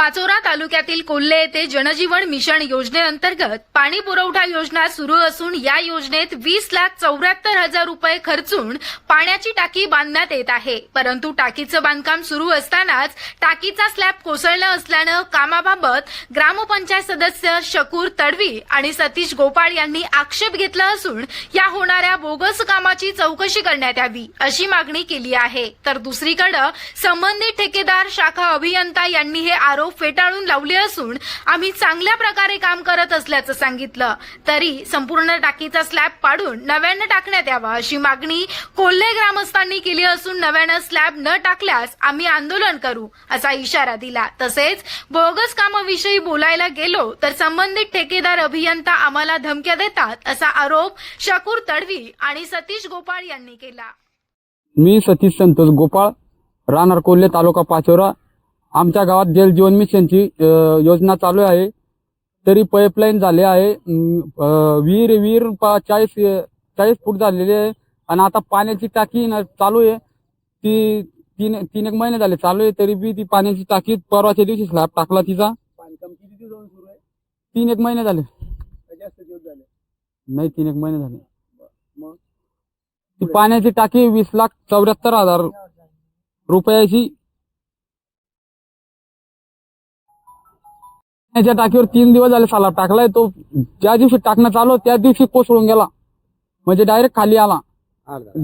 पाचोरा तालुक्यातील कोल्हे येथे जनजीवन मिशन योजनेअंतर्गत पाणी पुरवठा योजना सुरू असून या योजनेत वीस लाख चौऱ्याहत्तर हजार रुपये खर्चून पाण्याची टाकी बांधण्यात येत आहे. परंतु टाकीचं बांधकाम सुरू असतानाच टाकीचा स्लॅब कोसळलं असल्यानं कामाबाबत ग्रामपंचायत सदस्य शकूर तडवी आणि सतीश गोपाळ यांनी आक्षेप घेतला असून या होणाऱ्या बोगस कामाची चौकशी करण्यात यावी अशी मागणी केली आहे. तर दुसरीकडे संबंधित ठेकेदार शाखा अभियंता यांनी हे आरोप फेटाळून लावली असून आम्ही चांगल्या प्रकारे काम करत असल्याचं सांगितलं. तरी संपूर्ण टाकीचा स्लॅब पाडून नव्यानं टाकण्यात यावा अशी मागणी कोल्हे ग्रामस्थांनी केली असून नव्यानं स्लॅब न टाकल्यास आम्ही आंदोलन करू असा इशारा दिला. तसेच बोगस कामाविषयी बोलायला गेलो तर संबंधित ठेकेदार अभियंता आम्हाला धमक्या देतात असा आरोप शकूर तडवी आणि सतीश गोपाळ यांनी केला. मी सतीश संतोष गोपाळ राहणार कोल्हे तालुका पाचोरा आमच्या गावात जल जीवन मिशनची योजना चालू आहे. तरी पाईपलाईन झाले आहे. विहीर विहीर पा- चाळीस चाळीस फूट झालेली आहे. आणि आता पाण्याची टाकी चालू आहे. ती तीन तीन एक महिने झाले चालू आहे. तरी बी ती पाण्याची टाकी परवाच्या दिवशी स्लॅब टाकला तिचा. तीन एक महिने झाले. नाही तीन एक महिने झाले. ती पाण्याची टाकी वीस लाख चौऱ्याहत्तर हजार रुपयाची पाण्याच्या टाकीवर तीन दिवस झाले साला टाकलाय तो ज्या दिवशी टाकणं चालू त्या दिवशी कोसळून गेला. म्हणजे डायरेक्ट खाली आला.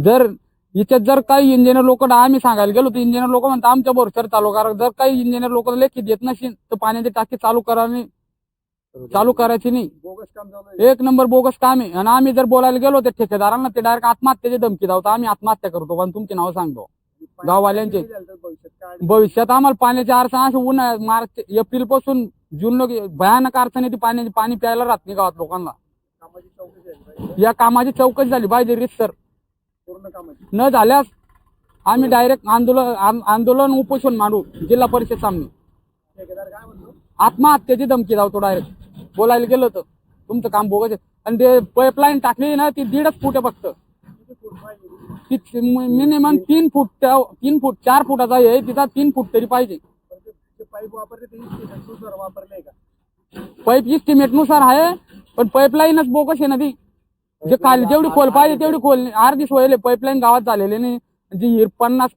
जर याच्यात जर काही इंजिनियर लोक आम्ही सांगायला गेलो तर इंजिनियर लोक म्हणतात आमच्या भरोश्यावर चालू करा. जर काही इंजिनियर लोक लेखी देत नसेल तर पाण्याची टाकी चालू करा नाही चालू करायची नाही. एक नंबर बोगस काम आहे. आणि आम्ही जर बोलायला गेलो त्या ठेकेदारांना ते डायरेक्ट आत्महत्येची धमकी दावतो आम्ही आत्महत्या करतो पण तुमची नाव सांगतो. गाववाल्यांचे. तर भविष्यात? आम्हाला पाण्याची अडचण असं उन्हाळ्यात मार्च एप्रिलपासून जून भयानक अडचण येते पाण्याची पाणी प्यायला राहत नाही गावात लोकांना. या कामाची चौकशी झाली पाहिजे सर. न झाल्यास आम्ही डायरेक्ट आंदोलन आंदोलन उपोषण मांडू जिल्हा परिषद सामने. आत्महत्याची आत्महत्येची धमकी धावतो डायरेक्ट बोलायला गेलो तर. तुमचं काम बोगायचं आणि ते पाईपलाईन टाकली ना ती दीडच फूट आहे फक्त. ती मिनिमम तीन फूट तीन फूट चार फुटाचा आहे तिचा तीन फूट तरी पाहिजे. पाईप वापरले ते दुसरं वापरले का? पाईप इस्टिमेटनुसार आहे पण पाईपलाईनच बोगस आहे ना ती. जे खाली जेवढी खोल पाहिजे तेवढी खोल नाही. अर्धी सोयले पाईपलाईन गावात झालेले नाही. जी हिर पन्नास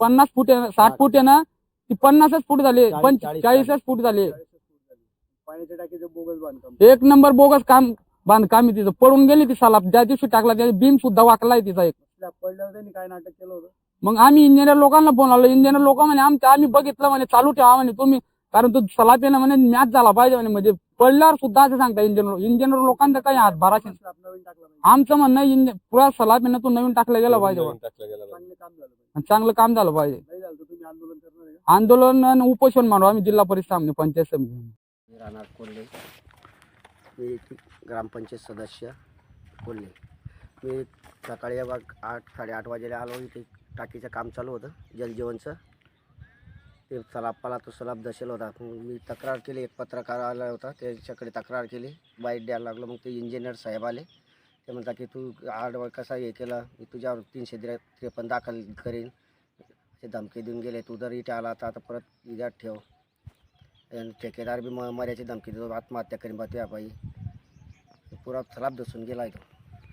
पन्नास फूट आहे ना, साठ फूट आहे ना ती पन्नासच फूट झाली. पण चाळीसच फूट झाली. पाण्याच्या टाकीचं बोगस बांधकाम. एक नंबर बोगस काम बांधकाम आहे तिचं. पडून गेली ती साला ज्या दिवशी टाकला त्या बीम सुद्धा वाकलाय तिचा एक. पडल्यावर त्यांनी काय नाटक केलं होतं? मग आम्ही इंजिनियर लोकांना फोन लावलो. इंजिनियर लोक म्हणे आमच्या आम्ही बघितलं म्हणे चालू ठेवा म्हणे तुम्ही. कारण तो येणं म्हणे मॅच झाला पाहिजे म्हणे. म्हणजे पडल्यावर सुद्धा असं सांगता इंजिनियर इंजिनियर लोकांचा काही टाकला पाहिजे. आमचं म्हणणं इंजि- पुरा येणं तो नवीन टाकला गेला पाहिजे. चांगलं काम झालं पाहिजे. आणि चांगलं काम झालं पाहिजे. नाही झालं तर तुम्ही आंदोलन आणि उपोषण मांडू. आम्ही जिल्हा परिषद सामने पंचायत समिती. मी राहणार कोल्हे. मी ग्रामपंचायत सदस्य कोल्हे. मी सकाळी बघ आठ साडेआठ वाजेला आलो इथे. टाकीचं काम चालू होतं जलजीवनचं. ते सलापाला तो सलाब दशेल होता. मग मी तक्रार केली एक पत्रकार आला होता त्याच्याकडे तक्रार केली. बाईट द्यायला लागलो मग ते इंजिनियर साहेब आले. ते म्हणतात की तू आड कसा हे केला? मी तुझ्यावर तीनशे त्रे त्रेपन्न दाखल करीन. ते धमकी देऊन गेले. तू जर इथे आला तर आता परत इजात ठेव. आणि ठेकेदार बी म मर्याची धमकी देतो. आत्महत्या करीन बा त्या बाई. पुरा खराब दसून गेला तो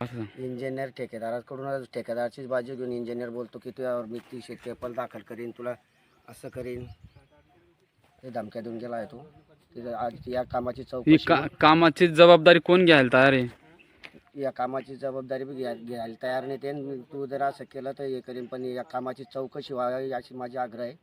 असं. इंजिनियर ठेकेदाराकडून ठेकेदारचीच बाजू घेऊन इंजिनियर बोलतो की तुझ्यावर मी तीनशे पेपर दाखल करीन तुला असं करीन. ते धमक्या देऊन गेला आहे तो. तिथं आज या कामाची ही चौकशी का कामाची जबाबदारी कोण घ्यायला तयार आहे? या कामाची जबाबदारी बी घ्या घ्यायला तयार नाही. ते आणि तू जर असं केलं तर हे करीन पण या कामाची चौकशी व्हावी अशी माझी आग्रह आहे.